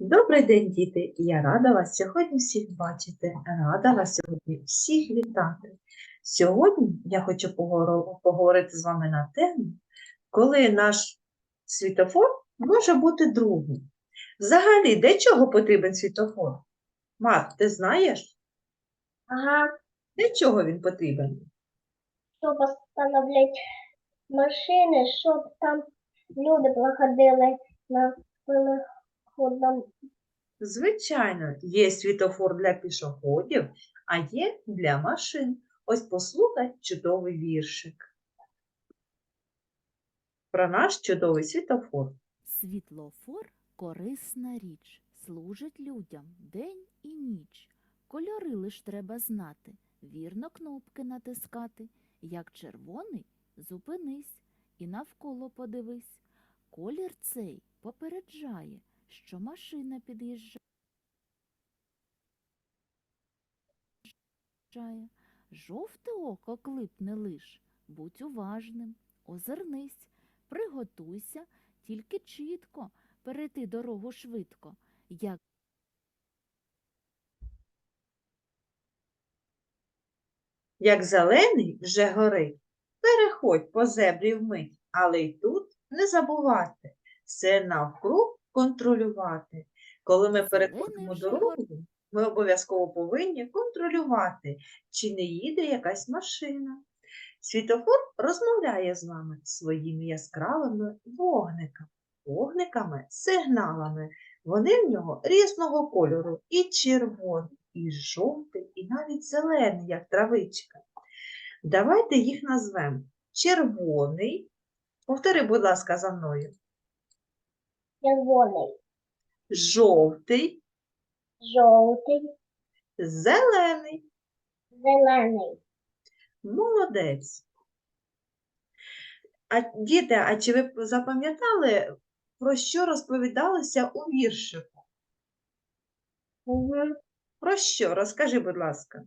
Добрий день, діти! Я рада вас сьогодні всіх бачити, рада вас сьогодні всіх вітати. Сьогодні я хочу поговорити з вами на тему, коли наш світофор може бути другим. Взагалі, для чого потрібен світофор? Марк, ти знаєш, Ага, для чого він потрібен? щоб остановлять машини, щоб там люди проходили на пішохідному. Звичайно, є світофор для пішоходів, а є для машин. Ось послухай чудовий віршик. Про наш чудовий світофор. Світлофор корисна річ, служить людям день і ніч. Кольори лиш треба знати, вірно кнопки натискати. Як червоний, зупинись і навколо подивись. Колір цей попереджає, що машина під'їжджає. Жовте око клипне лиш, будь уважним, озирнись, приготуйся, тільки чітко перейти дорогу швидко, як Як зелений вже горить, переходь по зебрі вмить, але й тут не забувати все навкруг контролювати. Коли ми переходимо дорогу, ми обов'язково повинні контролювати, чи не їде якась машина. Світофор розмовляє з вами своїми яскравими вогниками, вогниками, сигналами. Вони в нього різного кольору, і червоний, і жовтий, і навіть зелений, як травичка. Давайте їх назвемо. Червоний. Повтори, будь ласка, за мною. Червоний, Жовтий, жовтий, зелений. зелений. Молодець. А діти, а чи ви запам'ятали, про що розповідалося у віршику? Угу. Про що? Розкажи, будь ласка.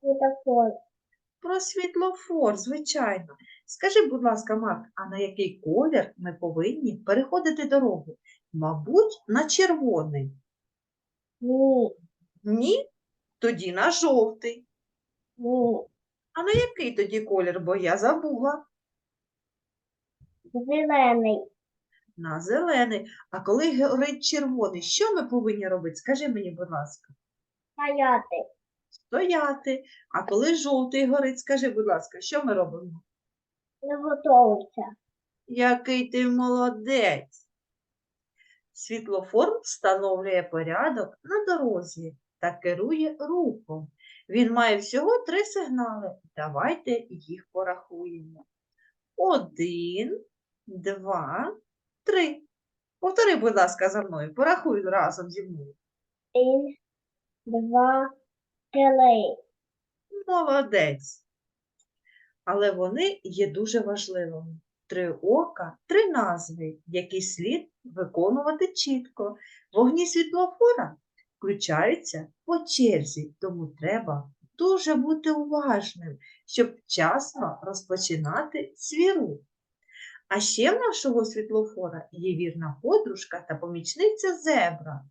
Світофор. Про світлофор, звичайно. Скажи, будь ласка, Марк, а на який колір ми повинні переходити дорогу? Мабуть, на червоний. Ні, Ні? Тоді на жовтий. ні. А на який тоді колір? Бо я забула. Зелений. На зелений. А коли горить червоний, що ми повинні робити? Скажи мені, будь ласка. Стояти. Стояти. А коли жовтий горить, скажи, будь ласка, що ми робимо? Не. Який ти молодець! Світлофор встановлює порядок на дорозі та керує рухом. Він має всього три сигнали. Давайте їх порахуємо. Один, два, три. Повтори, будь ласка, за мною. Порахуй разом зі мною. Один, два, три. Молодець. Але вони є дуже важливими. Три ока, три назви, які слід виконувати чітко. Вогні світлофора включаються по черзі, тому треба дуже бути уважним, щоб вчасно розпочинати свій. А ще в нашого світлофора є вірна подружка та помічниця зебра.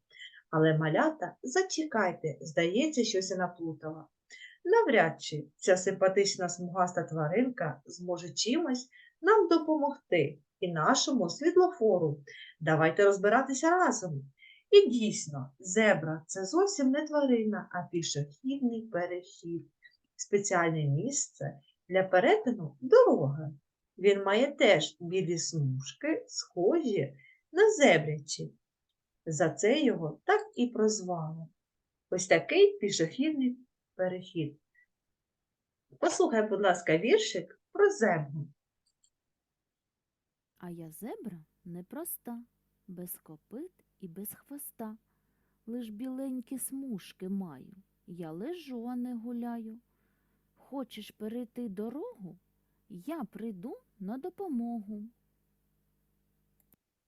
Але малята, зачекайте, здається, щось наплутала. Навряд чи ця симпатична смугаста тваринка зможе чимось нам допомогти і нашому світлофору. Давайте розбиратися разом. І дійсно, зебра це зовсім не тварина, а пішохідний перехід, спеціальне місце для перетину дороги. Він має теж білі смужки, схожі на зебрячі. За це його так і прозвали. Ось такий пішохідний перехід. Послухай, будь ласка, віршик про зебру. А я зебра непроста, без копит і без хвоста. Лиш біленькі смужки маю, я лежу, а не гуляю. Хочеш перейти дорогу? Я прийду на допомогу.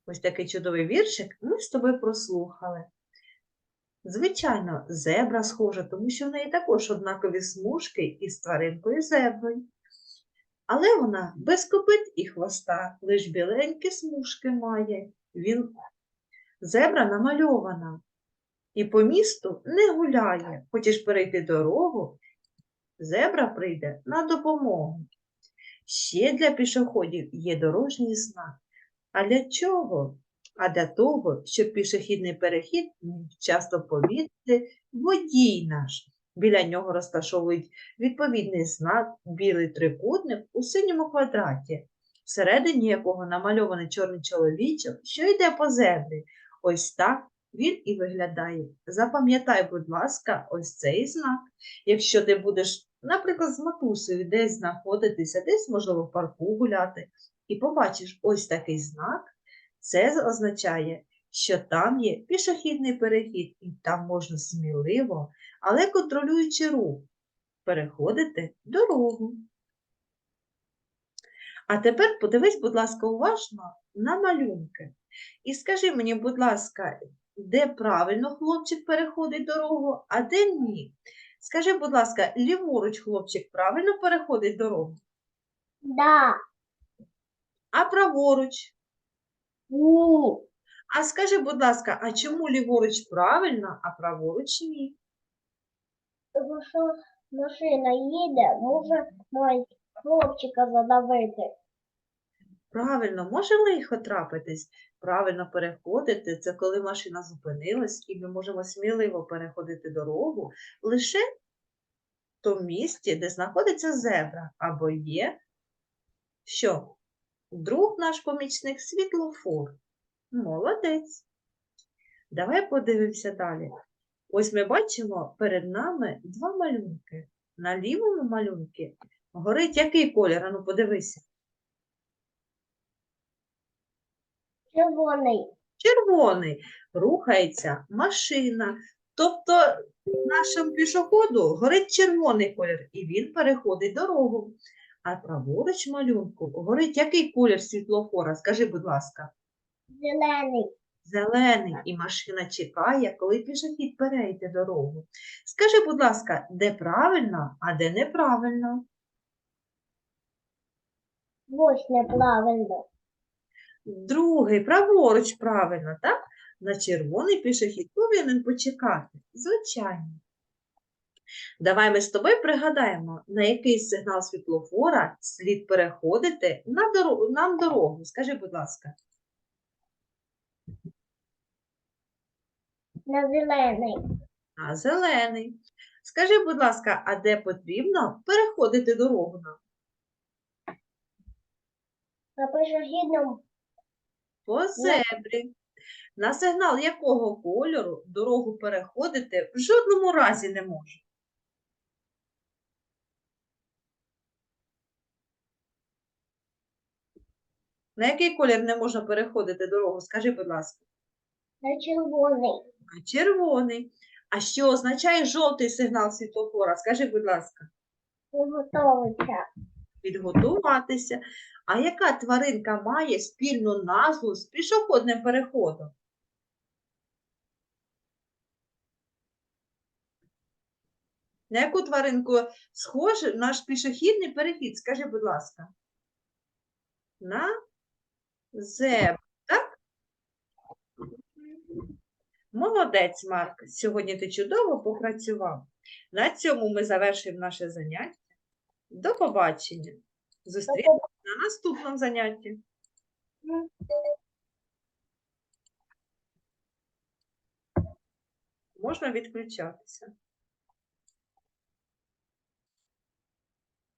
Ось такий чудовий віршик ми з тобою прослухали. Звичайно, зебра схожа, тому що в неї також однакові смужки із тваринкою зеброю. Але вона без копит і хвоста, лиш біленькі смужки має. Він Зебра намальована і по місту не гуляє. Хочеш перейти дорогу, зебра прийде на допомогу. Ще для пішоходів є дорожній знак. А для чого? А для того, щоб пішохідний перехід часто помітити водій наш. Біля нього розташовують відповідний знак, білий трикутник у синьому квадраті, всередині якого намальований чорний чоловічок, що йде по зебрі. Ось так він і виглядає. Запам'ятай, будь ласка, ось цей знак. Якщо ти будеш, наприклад, з матусею десь знаходитися, десь, можливо, в парку гуляти, і побачиш ось такий знак, це означає, що там є пішохідний перехід, і там можна сміливо, але контролюючи рух, переходити дорогу. А тепер подивись, будь ласка, уважно на малюнки. І скажи мені, будь ласка, де правильно хлопчик переходить дорогу, а де ні? Скажи, будь ласка, ліворуч хлопчик правильно переходить дорогу, Да. А праворуч? Ні. А скажи, будь ласка, а чому ліворуч правильно, а праворуч ні? Тому що машина їде, може мають хлопчика задавити. Правильно, може лихо трапитись. Правильно переходити це коли машина зупинилась, і ми можемо сміливо переходити дорогу лише в тому місці, де знаходиться зебра, або є що? Друг наш помічник світлофор. Молодець. Давай подивимося далі. Ось ми бачимо перед нами два малюнки. На лівому малюнку горить який колір? Ану, подивися. Червоний. червоний, рухається машина. Тобто нашому пішоходу горить червоний колір, і він переходить дорогу. А праворуч малюнку горить який колір світлофора? Скажи, будь ласка, Зелений. зелений, і машина чекає, коли пішохід перейде дорогу. Скажи, будь ласка, де правильно, а де неправильно? Ось неправильно. Другий, праворуч, правильно, так? На червоний пішохід повинен почекати. Звичайно. Давай ми з тобою пригадаємо, на який сигнал світлофора слід переходити на дорогу, нам дорогу. Скажи, будь ласка, На зелений. на зелений. Скажи, будь ласка, а де потрібно переходити дорогу нам? На пішохідному По зебрі. На сигнал якого кольору дорогу переходити в жодному разі не може? На який колір не можна переходити дорогу? Скажи, будь ласка. на червоний. А червоний. А що означає жовтий сигнал світлофора? Скажи, будь ласка, Приготовиться. підготуватися. А яка тваринка має спільну назву з пішохідним переходом? На яку тваринку схожий наш пішохідний перехід? Скажи, будь ласка. На зебру, так? Молодець, Марк. Сьогодні ти чудово попрацював. На цьому ми завершуємо наше заняття. До побачення. Зустрінемося на наступному занятті. Можна відключатися.